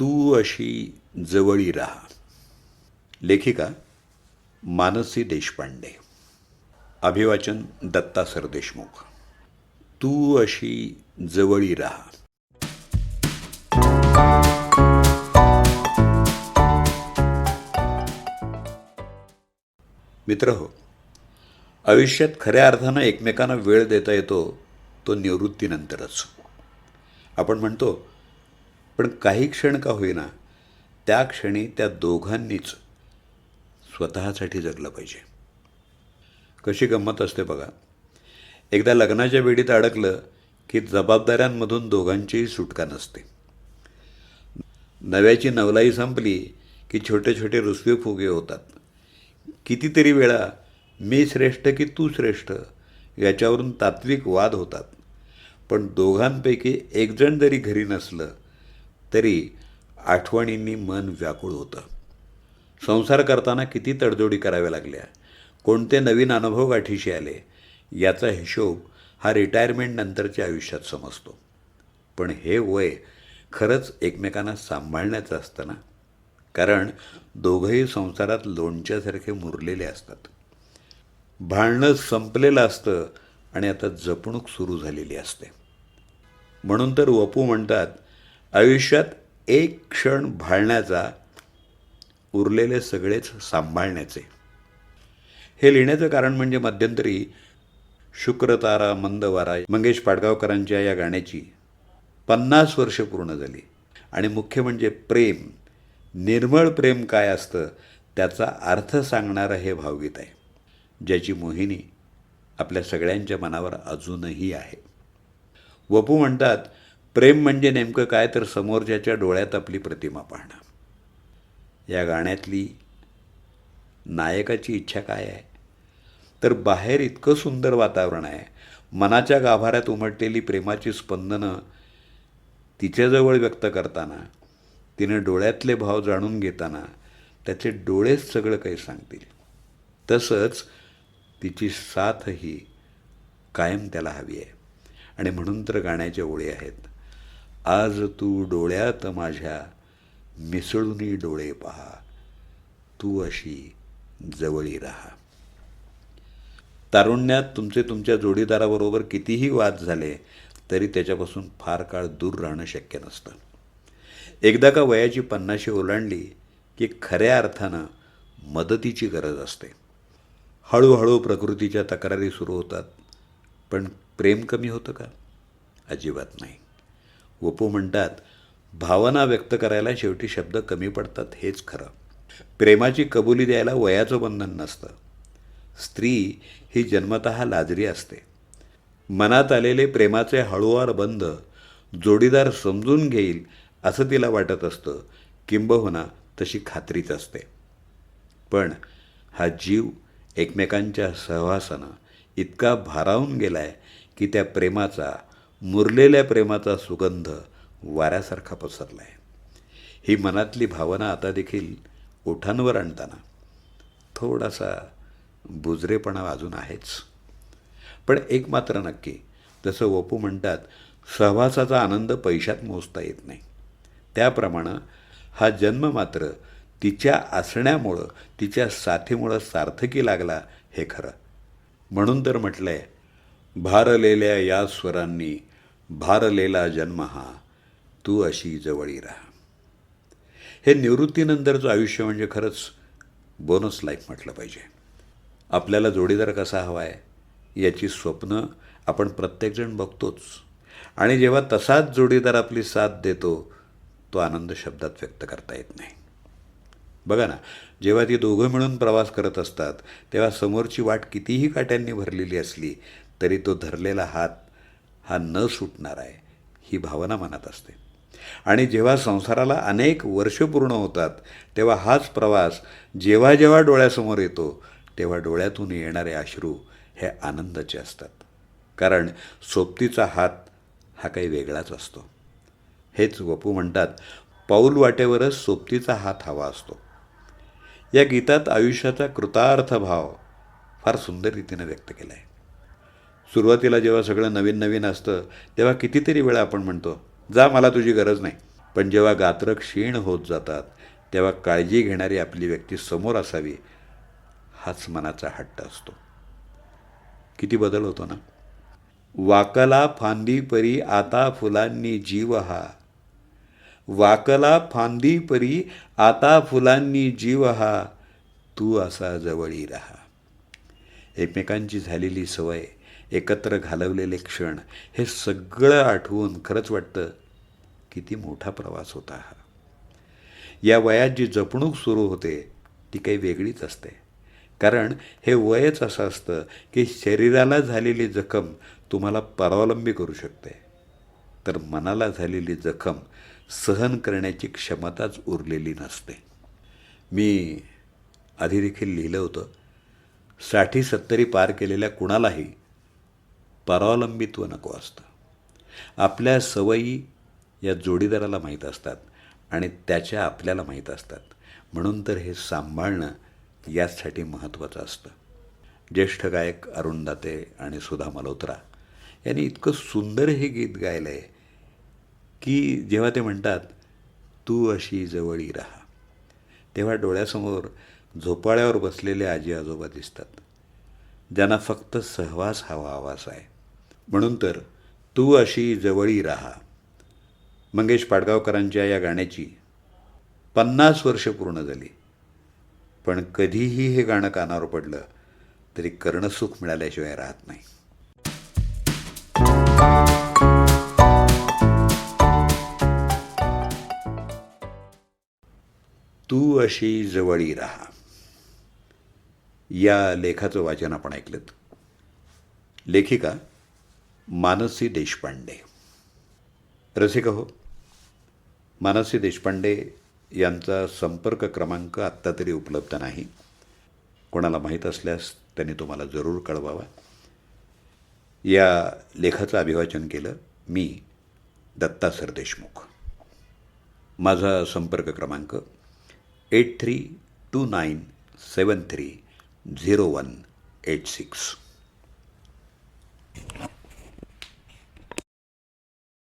तू अशी जवळी राहा. लेखिका मानसी देशपांडे. अभिवाचन दत्ता सरदेशमुख तू अशी जवळी राहा. मित्र हो आयुष्यात खऱ्या अर्थानं एकमेकांना वेळ देता येतो तो निवृत्तीनंतरच. आपण म्हणतो पण काही क्षण का होईना त्या क्षणी त्या दोघांनीच स्वतःसाठी जगलं पाहिजे. कशी गंमत असते बघा. एकदा लग्नाच्या वेळीत अडकलं की जबाबदाऱ्यांमधून दोघांचीही सुटका नसते. नव्याची नवलाई संपली की छोटे छोटे रुसवे फुगे होतात. कितीतरी वेळा मी श्रेष्ठ की तू श्रेष्ठ याच्यावरून तात्विक वाद होतात. पण दोघांपैकी एकजण जरी घरी नसलं तरी आठवणींनी मन व्याकुळ होतं. संसार करताना किती तडजोडी कराव्या लागल्या. कोणते नवीन अनुभव गाठीशी आले याचा हिशोब हा रिटायरमेंट नंतरच्या आयुष्यात समजतो. पण हे वय खरंच एकमेकांना सांभाळण्याचं असतं ना? कारण दोघंही संसारात लोणच्यासारखे मुरलेले असतात. भांडणं संपलेलं असतं आणि आता जपणूक सुरू झालेली असते. म्हणून तर वपू म्हणतात आयुष्यात एक क्षण भाळण्याचा उरलेले सगळेच सांभाळण्याचे. हे लिहिण्याचं कारण म्हणजे मध्यंतरी शुक्रतारा मंदवारा मंगेश पाडगावकरांच्या या गाण्याची पन्नास वर्ष पूर्ण झाली. आणि मुख्य म्हणजे प्रेम निर्मळ प्रेम काय असतं त्याचा अर्थ सांगणारं हे भावगीत आहे ज्याची मोहिनी आपल्या सगळ्यांच्या मनावर अजूनही आहे. वपू म्हणतात प्रेम म्हणजे नेमकं काय तर समोरच्याच्या डोळ्यात आपली प्रतिमा पाहणं. या गाण्यातली नायकाची इच्छा काय आहे? तर बाहेर इतकं सुंदर वातावरण आहे. मनाच्या गाभाऱ्यात उमटलेली प्रेमाची स्पंदनं तिच्याजवळ व्यक्त करताना तिनं डोळ्यातले भाव जाणून घेताना त्याचे डोळेच सगळं काही सांगतील. तसंच तिची साथही कायम त्याला हवी आहे. आणि म्हणून तर गाण्याच्या ओळी आहेत. आज तू डोळ्यात माझ्या मिसळूनही डोळे पहा. तू अशी जवळी राहा. तारुण्यात तुमचे तुमच्या जोडीदाराबरोबर कितीही वाद झाले तरी त्याच्यापासून फार काळ दूर राहणं शक्य नसतं. एकदा का वयाची पन्नाशी ओलांडली की खऱ्या अर्थानं मदतीची गरज असते. हळूहळू प्रकृतीच्या तक्रारी सुरू होतात पण प्रेम कमी होतं का? अजिबात नाही. वपू म्हणतात भावना व्यक्त करायला शेवटी शब्द कमी पडतात हेच खरं. प्रेमाची कबुली द्यायला वयाचं बंधन नसतं. स्त्री ही जन्मत लाजरी असते. मनात आलेले प्रेमाचे हळूवार बंध जोडीदार समजून घेईल असं तिला वाटत असतं. किंबहुना तशी खात्रीच असते. पण हा जीव एकमेकांच्या सहवासानं इतका भारावून गेला आहे की त्या प्रेमाचा मुरलेल्या प्रेमाचा सुगंध वाऱ्यासारखा पसरला आहे ही मनातली भावना आता देखील ओठांवर आणताना थोडासा बुजरेपणा अजून आहेच. पण एक मात्र नक्की जसं वपू म्हणतात सहवासाचा आनंद पैशात मोजता येत नाही. त्याप्रमाणे हा जन्म मात्र तिच्या असण्यामुळं तिच्या साथीमुळं सार्थकी लागला हे खरं. म्हणून तर म्हटलं आहे भारलेल्या या स्वरांनी भारलेला जन्म हा तू अशी जवळी राहा. हे निवृत्तीनंतरचं आयुष्य म्हणजे खरंच बोनस लाईफ म्हटलं पाहिजे. आपल्याला जोडीदार कसा हवा आहे याची स्वप्न आपण प्रत्येकजण बघतोच. आणि जेव्हा तसाच जोडीदार आपली साथ देतो तो आनंद शब्दात व्यक्त करता येत नाही. बघा ना जेव्हा ती दोघं मिळून प्रवास करत असतात तेव्हा समोरची वाट कितीही काट्यांनी भरलेली असली तरी तो धरलेला हात हा न सुटणार आहे ही भावना मनात असते. आणि जेव्हा संसाराला अनेक वर्ष पूर्ण होतात तेव्हा हाच प्रवास जेव्हा जेव्हा डोळ्यासमोर येतो तेव्हा डोळ्यातून येणारे अश्रू हे आनंदाचे असतात. कारण सोबतीचा हात हा काही वेगळाच असतो. हेच वपू म्हणतात पाऊल वाटेवरच सोबतीचा हात हवा असतो. या गीतात आयुष्याचा कृतार्थ भाव फार सुंदर रीतीने व्यक्त केला आहे सुरुवातीला जेव्हा सगळं नवीन नवीन असतं तेव्हा कितीतरी वेळा आपण म्हणतो जा मला तुझी गरज नाही. पण जेव्हा गात्र क्षीण होत जातात तेव्हा काळजी घेणारी आपली व्यक्ती समोर असावी हाच मनाचा हट्ट असतो. किती बदल होतो ना? वाकला फांदी परी आता फुलांनी जीव हा वाकला फांदी परी आता फुलांनी जीव हा तू असा जवळी राहा. एकमेकांची झालेली सवय एकत्र घालवलेले क्षण हे सगळं आठवून खरंच वाटतं किती मोठा प्रवास होता हा. या वयात जी जपणूक सुरू होते ती काही वेगळीच असते. कारण हे वयच असं असतं की शरीराला झालेली जखम तुम्हाला परावलंबी करू शकते. तर मनाला झालेली जखम सहन करण्याची क्षमताच उरलेली नसते. मी आधी देखील लिहिलं होतं साठी सत्तरी पार केलेल्या कुणालाही परावलंबित्व नको असतं. आपल्या सवयी या जोडीदाराला माहीत असतात आणि त्याच्या आपल्याला माहीत असतात. म्हणून तर हे सांभाळणं याचसाठी महत्त्वाचं असतं. ज्येष्ठ गायक अरुण दाते आणि सुधा मल्होत्रा यांनी इतकं सुंदर हे गीत गायलं आहे की जेव्हा ते म्हणतात तू अशी जवळी राहा. तेव्हा डोळ्यासमोर झोपाळ्यावर बसलेले आजी आजोबा दिसतात. ज्यांना फक्त सहवास हवा हवास आहे. म्हणून तर तू अशी जवळी राहा. मंगेश पाडगावकरांच्या या गाण्याची पन्नास वर्ष पूर्ण झाली. पण कधीही हे गाणं कानावर पडलं तरी कर्णसुख मिळाल्याशिवाय राहत नाही. तू अशी जवळी राहा. या लेखाचं वाचन आपण ऐकलं लेखिका मानसी देशपांडे. रसिक हो मानसी देशपांडे यांचा संपर्क क्रमांक आत्ता तरी उपलब्ध नाही. कोणाला माहीत असल्यास त्यांनी तुम्हाला जरूर कळवावा. या लेखाचं अभिवाचन केलं मी दत्ता सरदेशमुख माझा संपर्क क्रमांक eight three two nine seven three zero one eight six.